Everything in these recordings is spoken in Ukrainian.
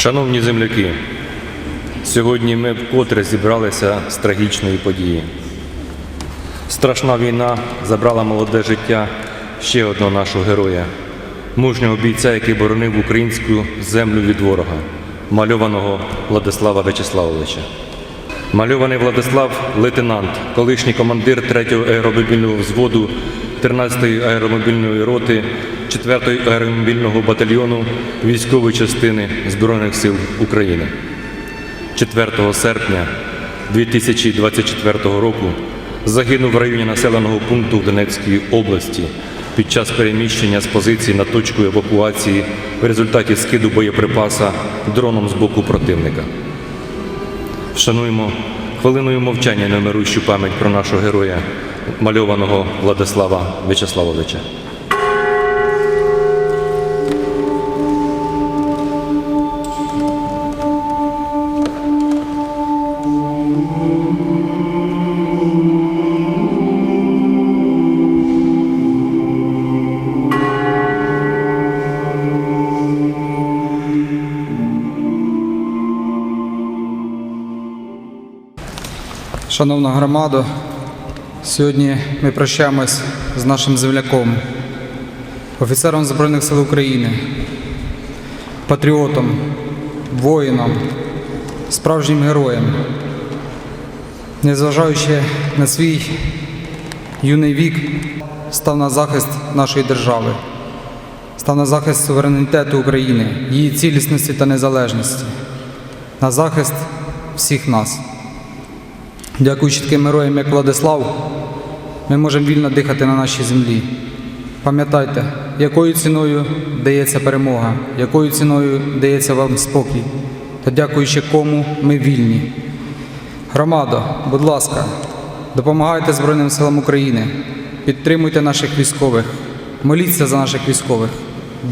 Шановні земляки, сьогодні ми вкотре зібралися з трагічної події. Страшна війна забрала молоде життя ще одного нашого героя, мужнього бійця, який боронив українську землю від ворога, мальованого Владислава Вячеславовича. Мальований Владислав лейтенант, колишній командир 3-го аеромобільного взводу 13-ї аеромобільної роти 4-го аеромобільного батальйону військової частини Збройних сил України. 4 серпня 2024 року загинув в районі населеного пункту в Донецькій області під час переміщення з позиції на точку евакуації в результаті скиду боєприпаса дроном з боку противника. Вшануємо хвилиною мовчання немирущу пам'ять про нашого героя, мальованого Владислава В'ячеславовича. Шановна громада, сьогодні ми прощаємось з нашим земляком, офіцером Збройних сил України, патріотом, воїном, справжнім героєм. Незважаючи на свій юний вік, став на захист нашої держави, став на захист суверенітету України, її цілісності та незалежності, на захист всіх нас. Дякуючи таким героям, як Владислав, ми можемо вільно дихати на нашій землі. Пам'ятайте, якою ціною дається перемога, якою ціною дається вам спокій, та дякуючи кому ми вільні. Громадо, будь ласка, допомагайте Збройним силам України, підтримуйте наших військових, моліться за наших військових,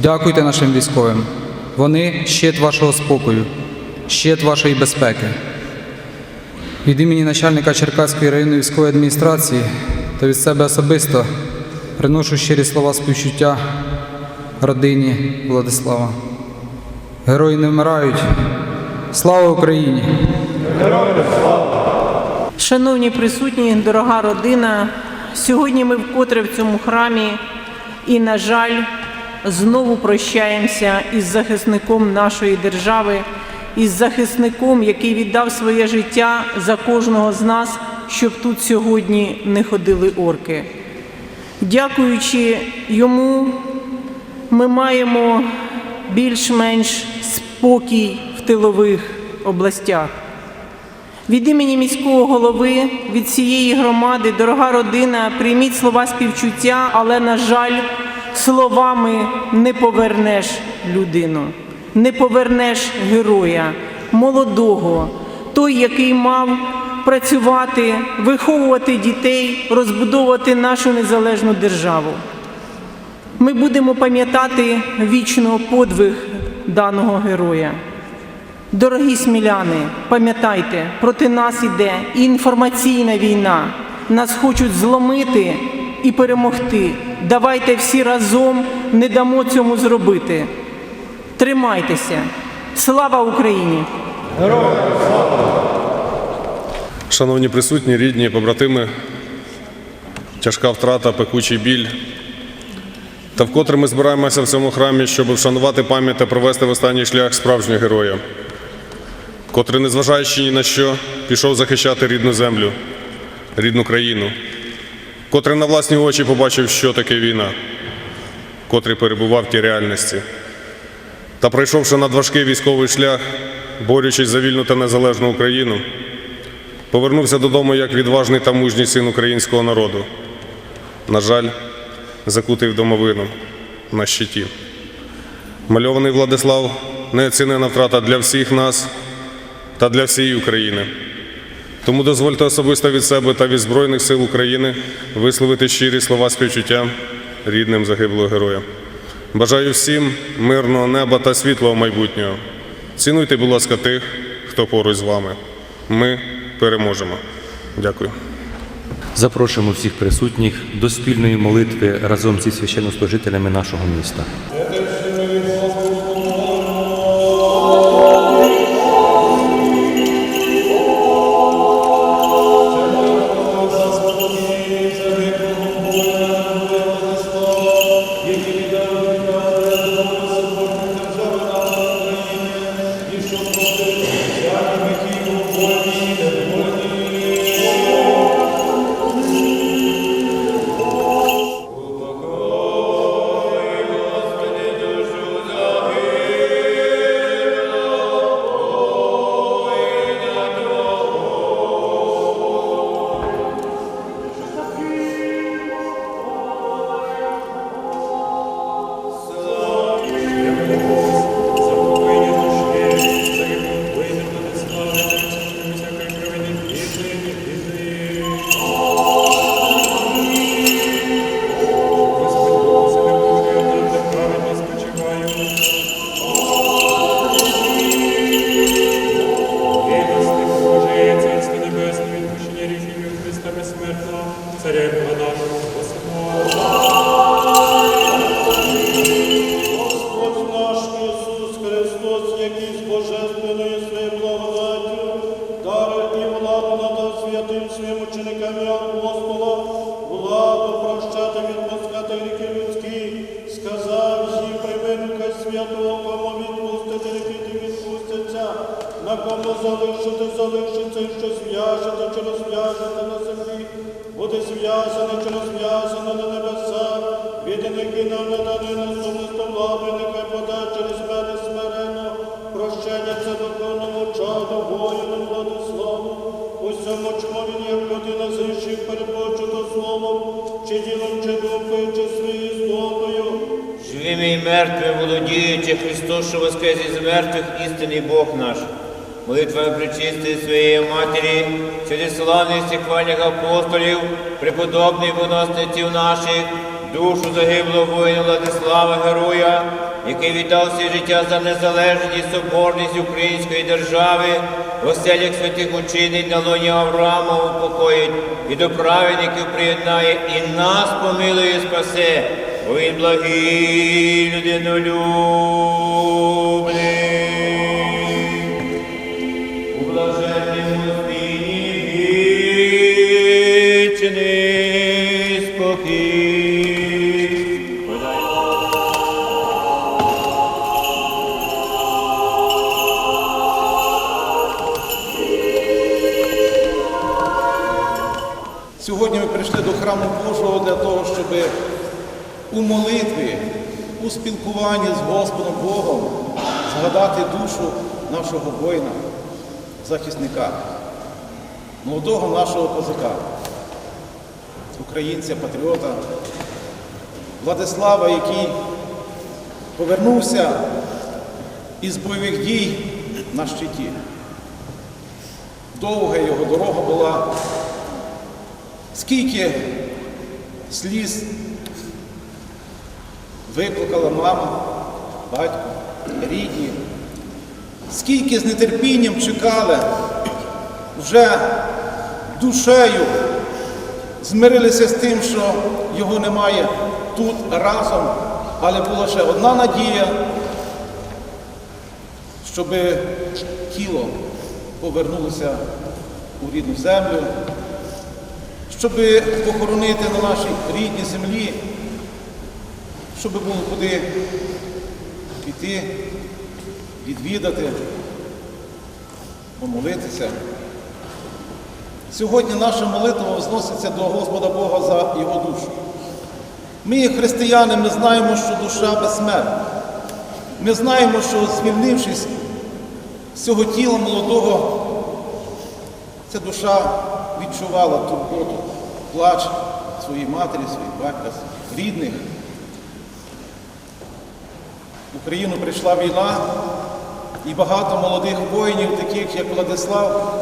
дякуйте нашим військовим. Вони щит вашого спокою, щит вашої безпеки. Від імені начальника Черкаської районної військової адміністрації та від себе особисто приношу щирі слова співчуття родині Владислава. Герої не вмирають. Слава Україні! Героям слава! Шановні присутні, дорога родина, сьогодні ми вкотре в цьому храмі і, на жаль, знову прощаємося із захисником нашої держави, із захисником, який віддав своє життя за кожного з нас, щоб тут сьогодні не ходили орки. Дякуючи йому, ми маємо більш-менш спокій в тилових областях. Від імені міського голови, від цієї громади, дорога родина, прийміть слова співчуття, але, на жаль, словами не повернеш людину, не повернеш героя, молодого, той, який мав працювати, виховувати дітей, розбудовувати нашу незалежну державу. Ми будемо пам'ятати вічно подвиг даного героя. Дорогі сміляни, пам'ятайте, проти нас іде інформаційна війна. Нас хочуть зломити і перемогти. Давайте всі разом не дамо цьому зробити. Тримайтеся. Слава Україні! Шановні присутні, рідні, побратими, тяжка втрата, пекучий біль. Та вкотре ми збираємося в цьому храмі, щоб вшанувати пам'ять та провести в останній шлях справжнього героя, котрий, незважаючи ні на що, пішов захищати рідну землю, рідну країну, котрий на власні очі побачив, що таке війна, котрий перебував в тій реальності. Та пройшовши надважкий військовий шлях, борючись за вільну та незалежну Україну, Повернувся додому як відважний та мужній син українського народу. На жаль, закутий в домовину на щиті. Мальований Владислав неоцінена втрата для всіх нас та для всієї України. Тому дозвольте особисто від себе та від Збройних сил України висловити щирі слова співчуття рідним загиблого героя. Бажаю всім мирного неба та світлого майбутнього. Цінуйте, будь ласка, тих, хто поруч з вами. Ми переможемо. Дякую. Запрошуємо всіх присутніх до спільної молитви разом зі священнослужителями нашого міста. Розв'яжете на землі, буде зв'язане, чи розв'язане на небесах, відники нам не дани на сумисто влади, нехай подай через мене смиренно, прощення це духовному чаду, воїну, Владиславу, усьому чому він як людина зайшов перепочуто словом, чи ділом, чи думкою, чи своєю істотою, Живими і мертвими володіючи Христос, що воскрес із мертвих, істинний Бог наш. Молитвами причистої своєї Матері, через славних хвальних апостолів, преподобних виносниців наших, душу загиблого воїна Владислава Героя, який віддав своє життя за незалежність соборність української держави, в оселях святих учинить на лоні Авраама упокоїть, і до праведників приєднає, і нас помилує і спасе, бо він благий людинолюбний. Сьогодні ми прийшли до храму Божого для того, щоб у молитві, у спілкуванні з Господом Богом згадати душу нашого воїна, захисника, молодого нашого козака, українця, патріота, Владислава, який повернувся із бойових дій на щиті. Довга його дорога була Скільки сліз викликала мама, батько, рідні, скільки з нетерпінням чекали, вже душею змирилися з тим, що його немає тут разом, але була ще одна надія, щоб тіло повернулося у рідну землю щоб похоронити на нашій рідній землі, щоб було куди піти, відвідати, помолитися. Сьогодні наша молитва возноситься до Господа Бога за Його душу. Ми, християни, ми знаємо, що душа безсмертна. Ми знаємо, що звільнившись з цього тіла молодого, ця душа відчувала турботу, плач своїй матері, своїх батька, рідних. В Україну прийшла війна, і багато молодих воїнів, таких як Владислав,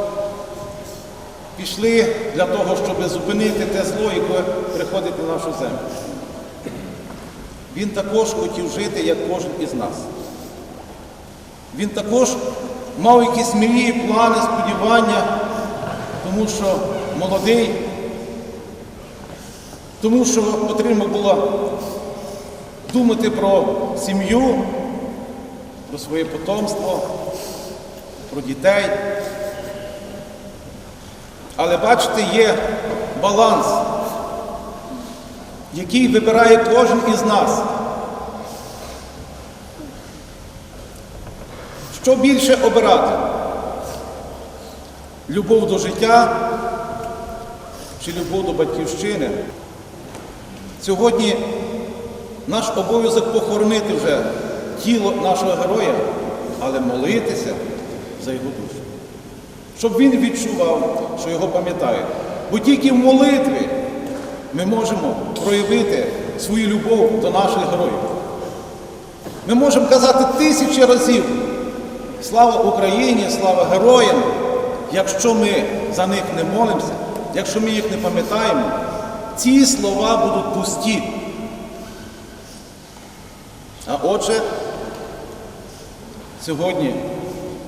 пішли для того, щоб зупинити те зло, яке приходить на нашу землю. Він також хотів жити, як кожен із нас. Він також мав якісь мрії, плани, сподівання тому що молодий, тому що потрібно було думати про сім'ю, про своє потомство, про дітей. Але бачите, є баланс, який вибирає кожен із нас. Що більше обирати? Любов до життя чи любов до батьківщини. Сьогодні наш обов'язок похоронити вже тіло нашого героя, але молитися за його душу. Щоб він відчував, що його пам'ятають. Бо тільки в молитві ми можемо проявити свою любов до наших героїв. Ми можемо казати тисячі разів слава Україні, слава героям! Якщо ми за них не молимося, якщо ми їх не пам'ятаємо, ці слова будуть пусті. А отже, сьогодні,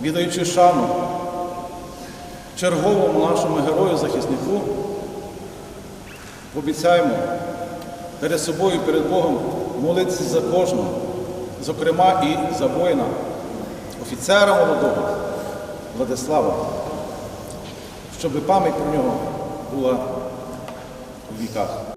віддаючи шану черговому нашому герою-захиснику, обіцяємо перед собою, перед Богом молитися за кожного, зокрема і за воїна, офіцера молодого Владислава, щоб пам'ять про нього була у віках.